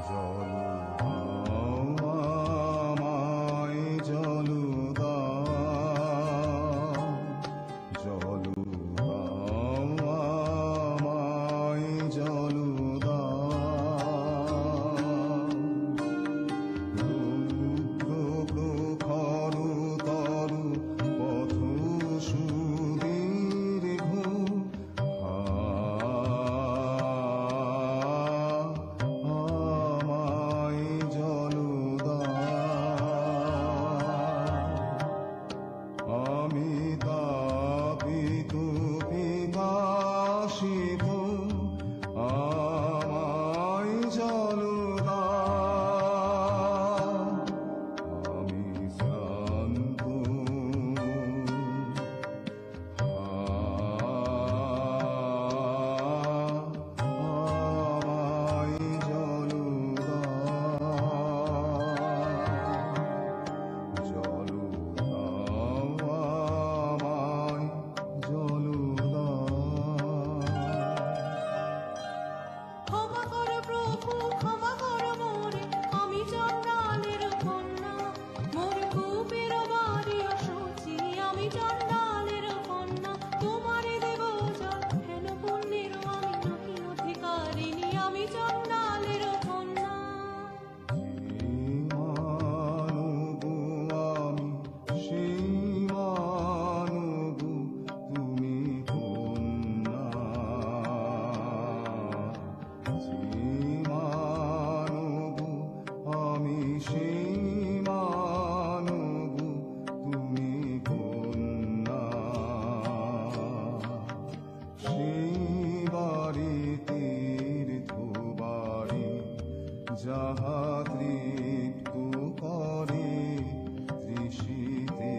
জল অধিকারিণী আমি চন্ডালের তৃপ্ত করে তৃষিতে